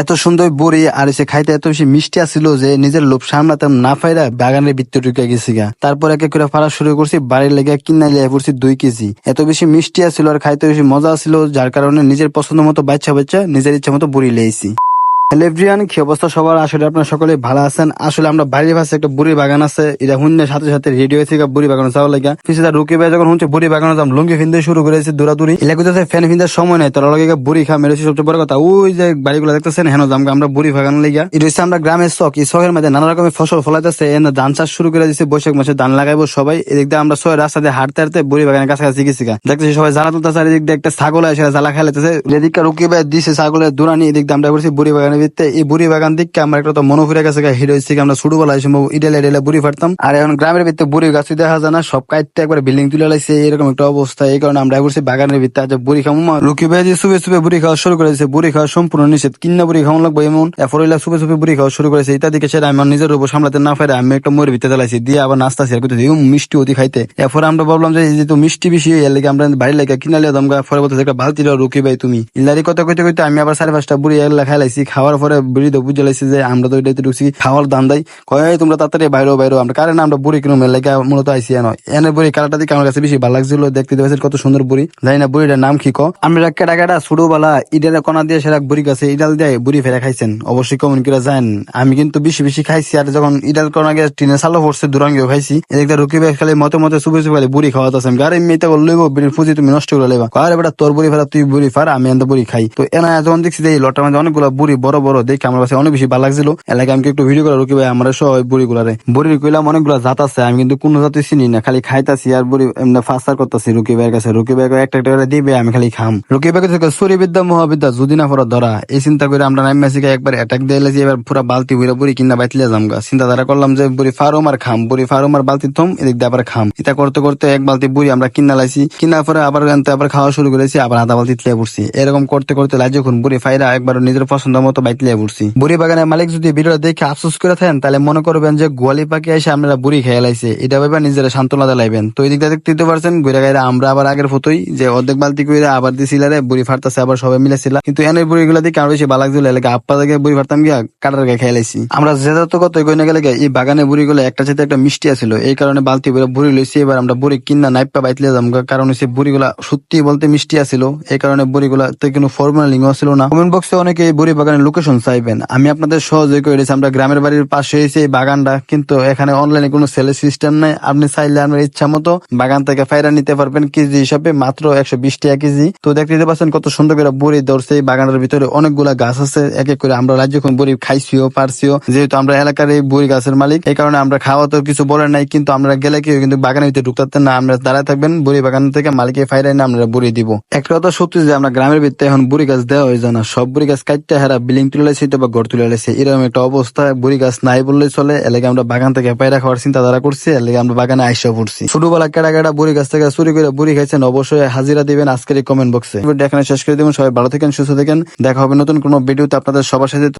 এত সুন্দর বড়ি আর সে খাইতে এত বেশি মিষ্টি আসছিল যে নিজের লোভ সামলাতে না ফাইরা বাগানের ভিতরে ঢুকে গেছি গা। তারপর এক করে ফাড়া শুরু করছি, বাড়ির লেগে কিনা লিয়ে পড়ছি দুই কেজি। এত বেশি মিষ্টি আসছিল আর খাইতে বেশি মজা আসছিল যার কারণে নিজের পছন্দ মতো বাচ্চা বাচ্চা নিজের ইচ্ছা মতো বড়ি লেয়েছি হ্যালো কি অবস্থা সবার? আসলে আপনারা সকলে ভালো আছেন। আসলে আমরা বাড়ির পাশে একটা বুড়ি বাগান আছে। এটা হুন্নের সাথে সাথে রেডিও থেকে বুড়ি বাগানে যাওয়ার লাগা। পিছিয়ে তার রুকি ভাই যখন হুঁচে বুড়ি বাগানে যাম, লুঙ্গি ফিনতে শুরু করেছে দৌড়াদৌড়ি। এলাকাতে ফ্যান ফিনতে সময় নেই তোর লগে বুড়ি খা মেরেছি সবচেয়ে বড় কথা, ওই যে বাড়িগুলো দেখতেছেন, হেন জাম আমরা বুড়ি বাগান লেগা। এটা হচ্ছে আমরা গ্রামের শখ এই শখের মধ্যে নানা রকমের ফসল ফলাইতেছে, এনে ধান চাষ শুরু করে দিচ্ছে বৈশাখ মাসে ধান লাগাইবো সবাই। এদিক আমরা সবাই রাস্তা দিয়ে হাঁটতে হাঁটতে বুড়ি বাগানের কাছাকাছি গেছি দেখতেছি সবাই জ্বালা তুলতেছে এদিক একটা ছাগল এসে জ্বালা খেলাইতেছে এদিকে রুকি ভাই দিছে ছাগলের দুরানি, এদিক দিয়ে আমরা বুড়ি বাগানের ভিত্তে এই বুড়ি বাগান দিকে আমরা একটা তো মনে ফুরে গেছে হিরো থেকে আমরা ছোটবেলায় সম্ভব ইডেলে ইডেলে বুড়ি ফাটতাম। আর এখন গ্রামের ভিত্তে বুড়ি গাছ দেখা যায় না, সব কাটতে একবার বিল্ডিং তুলে লাইছে, এরকম একটা অবস্থা। এই কারণে আমরা করছি বাগানের ভিত্তে, আজ বুড়ি খামু রুকি ভাই যে সুবে সুবে বুড়ি খাওয়া শুরু করেছে, বুড়ি খাওয়া সম্পূর্ণ নিষেধ। কিন্না বুড়ি খাওয়া লাগবে এমন? এরপর হইলা সুবে সুবে বুড়ি খাওয়া শুরু করেছে ইত্যাদি সেটা আমার নিজের উপর সামলাতে না পারে, আমি একটা ময়ের ভিতরে চালাইছি দিয়ে আবার নাস্তা শেয়ার করতে দিই মিষ্টি অতি খাইতে। এরপর আমরা ভাবলাম যে এই যে তো মিষ্টি বেশি এর লেগে আমরা বাড়ির লেগে কিনা লিয়ে পরে বলতে একটা বালতি রুকি ভাই তুমি। ইল্লারি কথা কইতে কইতে আমি আবার সাড়ে পাঁচটা বুড়ি এগুলা খাইলাইছি খাওয়ার পরে বুড়ি তো বুঝে লাইছি যে আমরা তো এটাতে ঢুকছি, খাওয়ার দাম দেয়। কয় তোমরা তাড়াতাড়ি বাইরেও বাইরে। আমরা কারণ আমরা বুড়ি কিনো মেলে মূলত আইসি এনো এনে বুড়ি কালারটা দিকে আমার কাছে বেশি ভালো লাগছিল, দেখতে দেখতে কত সুন্দর বুড়ি। জানি না বুড়িটার নাম কি ক। আমরা কেটা কেটা ছোটবেলা ইডের কণা দিয়ে সেরা বুড়ি গাছে ইডাল দিয়ে বুড়ি ফেরা খাইছেন। অবশ্যই কমেন্ট করে যান আমি কিন্তু বেশি বেশি খাইছি, আর যখন ইডাল কণা গিয়ে টিনে সালো পড়ছে, দুরাঙ্গিও খাইছি। এদিকে রুকি ভাই খালি মতে মতে সুবে সুবে খালি বুড়ি খাওয়াতে আছে। গাড়ি মেয়েতে লইব, বুড়ির ফুজি তুমি নষ্ট করে লেবা আরে বেটা, তোর বুড়ি ফেরা, তুই বুড়ি ফার, আমি এত বুড়ি খাই। তো এনা যখন দেখছি যে লটার মধ্যে অনেকগুলো বুড়ি বড় বড় দেখে আমার কাছে অনেক বেশি ভালো লাগছিল। এলাকায় আমি একটু ভিডিও করে রুকি ভাই? আমরা সব বুড়ি গুলারে বুড়ি কইলাম অনেকগুলো জাত আছে, আমি কিন্তু কোনো জাতি চিনি না, খালি খাইতাছি আর বুড়ি এমনি ফাস্টার করতেছি রুকি ভাইয়ের কাছে। রুকি ভাই একটা একটা করে দিবে, আমি খালি খাম। রুকি ভাই কাছে সরি বিদ্যা, মহাবিদ্যা, যদি না পড়া ধরা, এই চিন্তা করে আমরা নাইম মেসিকে একবার অ্যাটাক দিয়ে এলাছি এবার পুরা বালতি বুড়া বুড়ি কিনা বাইতলে যাম গা চিন্তা ধারা করলাম যে বুড়ি ফারুম আর খাম, বুড়ি ফারুম আর বালতি থম, এদিক দিয়ে আবার খাম। এটা করতে করতে এক বালতি বুড়ি আমরা কিনা লাইছি কিনা পরে আবার আনতে আবার খাওয়া শুরু করেছি, আবার আধা বালতি তুলে পড়ছি। এরকম করতে করতে লাই যখন বুড়ি ফাইরা একবার নিজের পছন্দ মতো বাইতলে পড়ছি বুড়ি বাগানের মালিক যদি ভিডিওটা দেখে আফসোস করে থাকেন, তাহলে মনে করবেন যে গোয়ালি পাখি এসে আমরা বুড়ি খেয়ে লাইছে। এটা ভেবে নিজেরা সান্ত্বনা দিলাইবেন। তো এই দিকটা দেখতে পারছেন, ঘুরে গাইরা আমরা আবার আগের ফটোই যে অর্ধেক বালতি করে আবার দিছিলারে বুড়ি ফাটতেছে, আবার সবাই মিলেছিল কিন্তু এনের বুড়ি গুলা দিকে আরও বেশি ভালো লাগছিল এলাকা আপা থেকে বুড়ি ফাটতাম গিয়া কাটার গায়ে খেয়ে লাইছি। আমরা যে যত কত কইনে গেলে গিয়া এই বাগানে বুড়ি গুলো একটা সাথে একটা মিষ্টি আছিল। এই কারণে বালতি করে বুড়ি লইছি, এবার আমরা বুড়ি কিনা নাইপা বাইতলে যাম। কারণ হচ্ছে বুড়ি গুলা সত্যি বলতে মিষ্টি আছিল। এই কারণে বুড়ি গুলা কোনো ফর্মালিং ছিল না। কমেন্ট বক্সে অনেকে বুড়ি বাগানের লোকেশন চাইবেন। আমি আপনাদের সহযোগী করে দিয়েছি, আমরা গ্রামের বাড়ির পাশে এসে এই বাগানটা, কিন্তু এখানে অনলাইনে কোনো সেলের সিস্টেম নাই। আপনি চাইলে আপনার ইচ্ছা মতো বাগান থেকে ফাইরা নিতে পারবেন কেজি হিসাবে, মাত্র একশো বিশ টাকা কেজি। তো দেখতে পাচ্ছেন কত সুন্দর করে বড়ি ধরছে এই বাগানের ভিতরে। অনেকগুলা গাছ আছে, এক এক করে আমরা রাজ্যক্ষণ বড়ি খাইছিও, পারছিও। যেহেতু আমরা এলাকার এই বড়ি গাছের মালিক, এই কারণে আমরা খাওয়া তো কিছু বলার নাই, কিন্তু আমরা গেলে কেউ কিন্তু বাগানের ভিতরে ঢুকতে না। আমরা দাঁড়ায় থাকবেন, বড়ি বাগান থেকে মালিকে ফাইরাই না আমরা বড়ি দিব। একটা কথা সত্যি যে আমরা গ্রামের ভিতরে এখন বুড়ি গাছ দেওয়া হয়ে যায় না, সব বুড়ি গাছ কাটতে হেরা বিল্ডিং তুলে লাইছে বা ঘর তুলে লাইছে এরকম একটা অবস্থা, বুড়ি গাছ নাই বললে চলে। এলাকা আমরা বাগান থেকে পায়রা খাওয়ার চিন্তা ধারা করছি এলাকা আমরা বাগানে আইসা পড়ছি। ছোটবেলা কেটা কেটা বুড়ি গাছ থেকে চুরি করে বুড়ি খাইছেন, অবশ্যই হাজিরা দিবেন আজকের এই কমেন্ট বক্সে এখানে শেষ করে দেবেন সবাই ভালো থাকেন, সুস্থ থাকেন। দেখা হবে নতুন কোনো ভিডিওতে আপনাদের সবার সাথে।